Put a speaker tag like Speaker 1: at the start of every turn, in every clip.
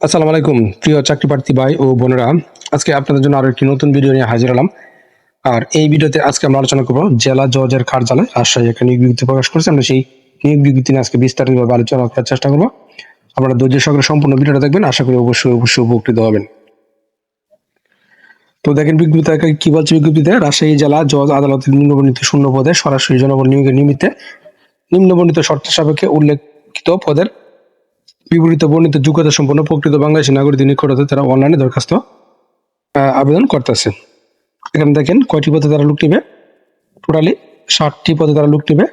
Speaker 1: আসসালামু আলাইকুম, প্রিয় চাকরি প্রার্থী ভাই ও বোনেরা। আজকে আপনাদের জন্য আরও একটি নতুন ভিডিও নিয়ে হাজির হলাম। আর এই ভিডিওতে আজকে আমরা আলোচনা করব জেলা জজের কার্যালয়। রাজশাহী একটা নিয়োগ বিজ্ঞপ্তি প্রকাশ করেছে। আমরা সেই নিয়োগ বিজ্ঞপ্তি নিয়ে আজকে বিস্তারিতভাবে আলোচনা করার চেষ্টা করব। আপনারা ধৈর্য সহকারে সম্পূর্ণ ভিডিওটা দেখবেন। আশা করি অবশ্যই অবশ্যই উপকৃত হবেন। তো দেখেন, বিজ্ঞপ্তিতে কি বলছে বিজ্ঞপ্তিতে? রাজশাহী জেলা জজ আদালতের নিম্নবর্ণিত শূন্য পদে সরাসরি জনবল নিয়োগের নিমিত্তে নিম্নবর্ণিত শর্ত সাপেক্ষে উল্লেখিত পদের বিপরীত বর্ণিত যোগ্যতা সম্পন্ন প্রকৃত বাংলাদেশের নাগরিক নিকট হতে তারা অনলাইনে দরখাস্ত আবেদন করতেছে। এখানে দেখেন কয়টি পদে তারা লুক নেবে? টোটালি ষাটটি পদে তারা লুক নেবে।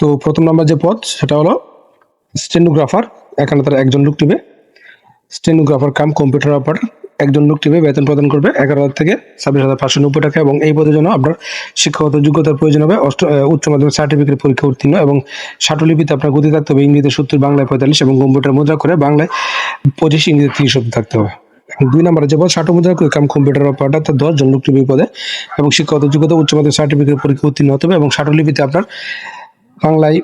Speaker 1: তো প্রথম নম্বর যে পদ, সেটা হলো স্টেনোগ্রাফার এখানে তারা একজন লুক নেবে। Stenographer cum computer operator. একজন লোক টিপে বেতন প্রদান করবে এগারো হাজার থেকে ছাব্বিশ হাজার পাঁচশো নব্বই টাকা এবং এই পদের জন্য আপনার শিক্ষাগত যোগ্যতার প্রয়োজন হবে অষ্ট উচ্চ মাধ্যমিক সার্টিফিকেট পরীক্ষা উত্তীর্ণ এবং ষাটলিপিতে আপনার গতি থাকতে হবে ইংরেজিতে সত্তর, বাংলায় পঁয়তাল্লিশ এবং কম্পিউটার মুদ্রা করে বাংলায় পঁচিশ ইংরেজি তিরিশ অব্দি থাকতে হবে। দুই নম্বরে যে পদ, ষাটো মুদ্রা কাম কম্পিউটার অপারেটর তার দশ জন লোক টিপে পদে এবং শিক্ষাগত যোগ্যতা, উচ্চ মাধ্যমিক সার্টিফিকেট পরীক্ষা উত্তীর্ণ হতে হবে এবং ষাটলিপিতে আপনার বাংলায়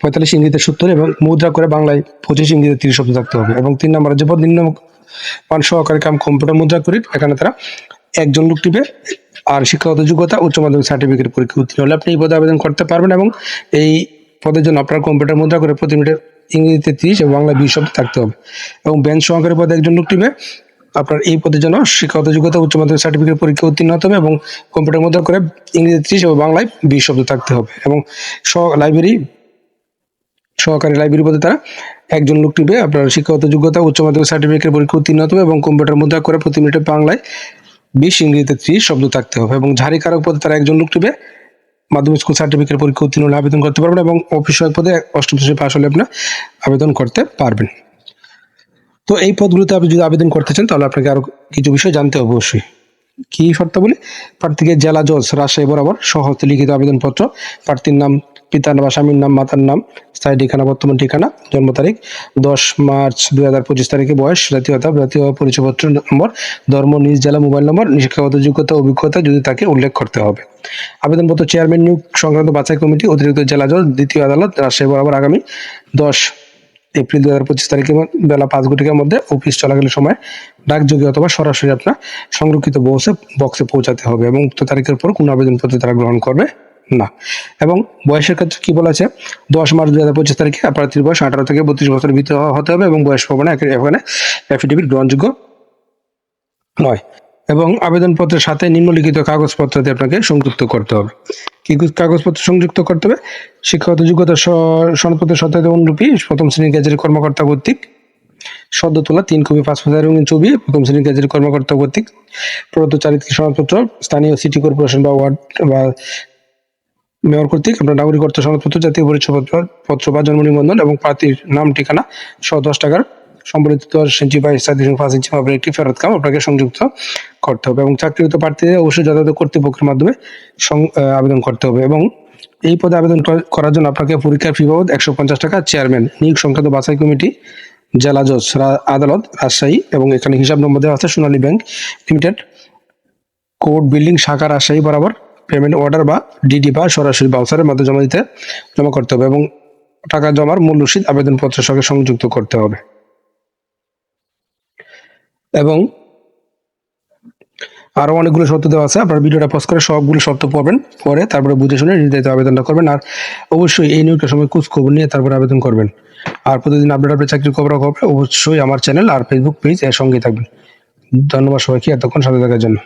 Speaker 1: পঁয়তাল্লিশ, ইংরেজিতে সত্তর এবং মুদ্রা করে বাংলায় পঁচিশ, ইংরেজিতে তিরিশ অব্দি থাকতে হবে। এবং তিন নম্বরে যে পদ, নিম্ন মান সহকারী কাম কম্পিউটার মুদ্রা করি, এখানে তারা একজন লোক টিপে আর শিক্ষাগত যোগ্যতা, উচ্চ মাধ্যমিক সার্টিফিকেট পরীক্ষা উত্তীর্ণ হলে আপনি এই পদে আবেদন করতে পারবেন এবং এই পদের জন্য আপনার কম্পিউটার মুদ্রা করে প্রতি মিনিটে ইংরেজিতে তিরিশ এবং বাংলা বিশ শব্দ থাকতে হবে। এবং বেঞ্চ সহকারী পদে একজন লোক টিপে আপনার এই পদের জন্য শিক্ষাগত যোগ্যতা, উচ্চ মাধ্যমিক সার্টিফিকেট পরীক্ষা উত্তীর্ণ হতে হবে এবং কম্পিউটার মুদ্রা করে ইংরেজি ত্রিশ এবং বাংলায় বিশ শব্দ থাকতে হবে। এবং সহ লাইব্রেরি সহকারী লাইব্রেরি পদে তারা একজন লোক টিপে আপনার শিক্ষাগত যোগ্যতা, উচ্চ মাধ্যমিক সার্টিফিকেট পরীক্ষা উত্তীর্ণ হতে হবে এবং কম্পিউটার মুদ্রা করে প্রতি মিনিটে বাংলায় বিশ, ইংরেজিতে ত্রিশ শব্দ থাকতে হবে এবং ঝাড়ি কারক পদে তারা একজন লোক টিপে মাধ্যমিক স্কুল সার্টিফিকেট পরীক্ষা উত্তীর্ণ হলে আবেদন করতে পারবেন এবং অফিস পদে অষ্টম শ্রেণি পাশ হলে আপনার আবেদন করতে পারবেন। তো এই পদগুলোতে আপনি যদি আবেদন করতে চান, তাহলে আপনাকে আরও কিছু বিষয় জানতে হবে অবশ্যই। কি শর্তাবলী প্রার্থীকে জেলা জজ, রাজশাহী বরাবর সহজে লিখিত আবেদনপত্র, প্রার্থীর নাম, পিতার বা স্বামীর নাম, মাতার নাম স্থায়ী ঠিকানা, বর্তমান ঠিকানা, জন্ম তারিখ, দশ মার্চ দুই হাজার পঁচিশ তারিখে বয়স, জাতীয়তা, জাতীয় পরিচয়পত্র নম্বর, ধর্ম, নিজ জেলা, মোবাইল নম্বর শিক্ষাগত যোগ্যতা, অভিজ্ঞতা যদি তাকে উল্লেখ করতে হবে। আবেদনপত্র চেয়ারম্যান নিয়োগ সংক্রান্ত বাছাই কমিটি, অতিরিক্ত জেলা জজ, দ্বিতীয় আদালত, রাজশাহী বরাবর আগামী দশ এপ্রিল দু হাজার পঁচিশ তারিখে বেলা পাঁচ ঘটিকার মধ্যে অফিস চলাকালীন সময় ডাকযোগে অথবা সরাসরি আপনার সংরক্ষিত বক্সে বক্সে পৌঁছাতে হবে এবং উক্ত তারিখের পর কোনো আবেদনপত্র তারা গ্রহণ করবে না। এবং বয়সের ক্ষেত্রে কি বলা আছে দশ মার্চ দু হাজার পঁচিশ তারিখে প্রার্থীর বয়স, আঠারো থেকে বত্রিশ বছরের ভিতরে হতে হবে এবং বয়স একে- এখানে অ্যাফিডেভিট গ্রহণযোগ্য নয়। এবং আবেদনপত্রের সাথে নিম্নলিখিত কাগজপত্রতে আপনাকে সংযুক্ত করতে হবে। কি কাগজপত্র সংযুক্ত করতে হবে? শিক্ষাগত যোগ্যতা সনদপত্রের সত্যায়িত অনুরূপী প্রথম শ্রেণির গ্যাজেটের কর্মকর্তা কর্তৃক। সদ্য তোলা তিন কপি পাসপোর্ট রঙিন ছবি, প্রথম শ্রেণির গ্যাজেটের কর্মকর্তা কর্তৃক। প্রদত্ত চারিত্রিক সনদপত্র স্থানীয় সিটি কর্পোরেশন বা ওয়ার্ড বা মেয়র কর্তৃক আপনার নাগরিকত্ব সনদপত্র জাতীয় পরিচয়পত্র পত্র বা জন্ম নিবন্ধন এবং প্রার্থীর নাম, ঠিকানা সহ দশ টাকার সম্বলিত দশ ইঞ্চি বা সাত দশমিক পাঁচ ইঞ্চি মাপের একটি ফেরত কাম আপনাকে সংযুক্ত করতে হবে এবং চাকরিরত প্রার্থীদের অবশ্যই যথাযথ কর্তৃপক্ষের মাধ্যমে আবেদন করতে হবে এবং এই পদে আবেদন করার জন্য আপনাকে পরীক্ষার ফি বাবদ একশো পঞ্চাশ টাকা চেয়ারম্যান, নিয়োগ সংক্রান্ত বাছাই কমিটি, জেলা জজ আদালত, রাজশাহী এবং এখানে হিসাব নম্বর দেওয়া আছে Sonali bank limited court building শাখা রাজশাহী বরাবর। পেমেন্ট অর্ডার বা ডিডি বা সরাসরি বাউসারের মাধ্যমে জমা দিতে, জমা করতে হবে এবং টাকা জমার মূল রসিদ আবেদনপত্রের সঙ্গে সংযুক্ত করতে হবে। এবং আরও অনেকগুলো শর্ত দেওয়া আছে, আপনার ভিডিওটা পজ করে সবগুলো শর্ত পড়বেন পরে তারপরে বুঝে শুনে নির্ধারিত আবেদনটা করবেন আর অবশ্যই এই নিয়োগটার সময় খোঁজ খবর নিয়ে তারপরে আবেদন করবেন। আর প্রতিদিন আপডেট আপডেট চাকরির খবর অবশ্যই আমার চ্যানেল আর ফেসবুক পেজ এর সঙ্গেই থাকবেন। ধন্যবাদ সবাইকে, এতক্ষণ সাথে থাকার জন্য।